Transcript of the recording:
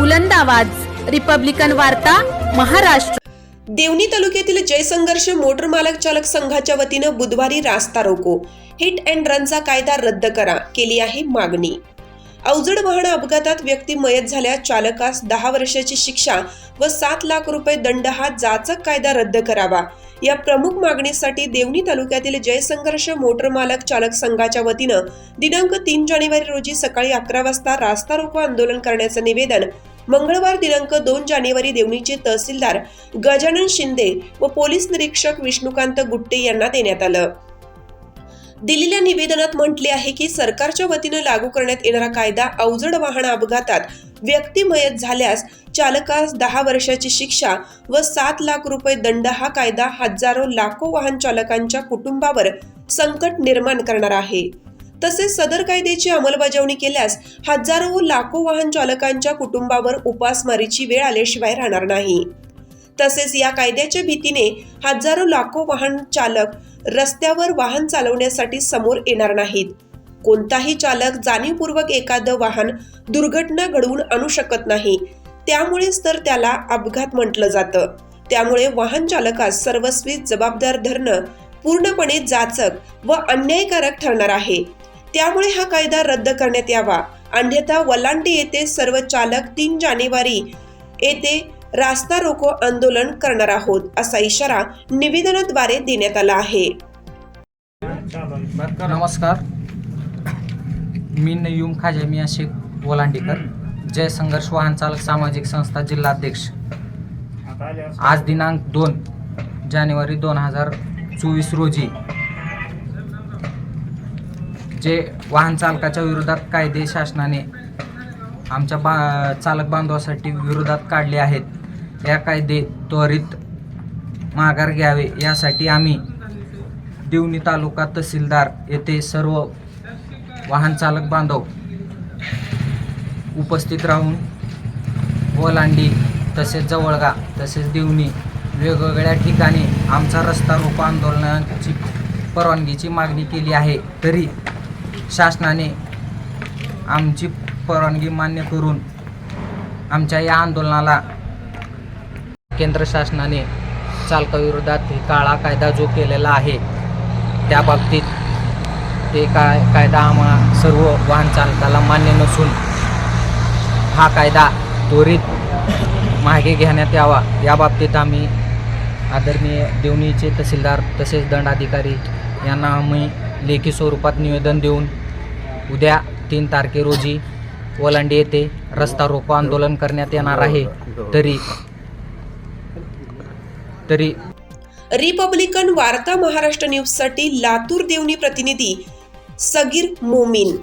बुलंद आवाज. रिपब्लिकन वार्ता महाराष्ट्र. देवणी तालुक्यातील जयसंघर्ष मोटर मालक चालक संघाच्या वतीनं बुधवारी रास्ता रोको. हिट अँड रनचा कायदा रद्द करा केली आहे मागणी. अवजड वाहन अपघातात व्यक्ती मयत झाल्या चालकास दहा वर्षाची शिक्षा व सात लाख रुपये दंड हा जाचक कायदा रद्द करावा. या प्रमुख मागणीसाठी देवणी तालुक्यातील जयसंघर्ष मोटर मालक चालक संघाच्या वतीनं दिनांक तीन जानेवारी रोजी सकाळी अकरा वाजता रास्ता रोको आंदोलन करण्याचं निवेदन मंगळवार दिनांक दोन जानेवारी देवणीचे तहसीलदार गजानन शिंदे व पोलीस निरीक्षक विष्णुकांत गुट्टे यांना देण्यात आलं. दिलेल्या निवेदनात म्हटले आहे की सरकारच्या वतीनं लागू करण्यात येणारा कायदा अवजड वाहन अपघातात व्यक्ती मयत झाल्यास चालकास दहा वर्षाची शिक्षा व सात लाख रुपये दंड हा कायदा हजारो लाखो वाहन चालकांच्या कुटुंबावर संकट निर्माण करणार आहे. तसेच सदर कायद्याची अंमलबजावणी केल्यास हजारो व लाखो वाहन चालकांच्या कुटुंबावर उपासमारीची वेळ आल्याशिवाय राहणार नाही. तसेच या कायद्याच्या भीतीने हजारो लाखो वाहन चालक रस्त्यावर वाहन चालवण्यासाठी समोर येणार नाहीत. कोणताही चालक जाणीवपूर्वक एखादं वाहन दुर्घटना घडवून आणू शकत नाही. त्यामुळेच तर त्याला अपघात म्हटलं जातं. त्यामुळे वाहन चालकास सर्वस्वी जबाबदार धरणं पूर्णपणे जाचक व अन्यायकारक ठरणार आहे. त्यामुळे हा कायदा रद्द करण्यात यावा. अन्यथा वलांटी येथे सर्व चालक तीन जानेवारी येथे रास्ता रोको आंदोलन करणार आहोत असा इशारा निवेदनाद्वारे देण्यात आला आहे. नमस्कार. मी नयूम खाजे मिया शेख वलांडीकर. जय संघर्ष वाहन चालक सामाजिक संस्था जिल्हाध्यक्ष आज दिनांक दोन जानेवारी दोन हजार चोवीस रोजी जे वाहन चालकाच्या विरोधात कायदे शासनाने आमच्या बा चालक बांधवासाठी विरोधात काढले आहेत या कायदे त्वरित माघार घ्यावे यासाठी आम्ही देवणी तालुका तहसीलदार येथे सर्व वाहन चालक बांधव उपस्थित राहून ओलांडी तसेच जवळगा तसेच देवणी वेगवेगळ्या ठिकाणी आमचा रस्ता रोको आंदोलनाची परवानगीची मागणी केली आहे. तरी शासनाने आमची परवानगी मान्य करून आमच्या या आंदोलनाला केंद्र शासनाने चालकाविरोधात काळा कायदा जो केलेला आहे त्या बाबतीत ते काय कायदा आम्हाला सर्व वाहन चालकाला मान्य नसून हा कायदा त्वरित मागे घेण्यात यावा. या बाबतीत आम्ही आदरणीय देवणीचे तहसीलदार तसेच दंडाधिकारी यांना आम्ही लेखी स्वरूपात निवेदन देऊन उद्या तीन तारखे रोजी ओलांडी येथे रस्ता रोको आंदोलन करण्यात येणार आहे. तरी तरी रिपब्लिकन वार्ता महाराष्ट्र न्यूजसाठी लातूर देवणी प्रतिनिधी सगीर मोमीन.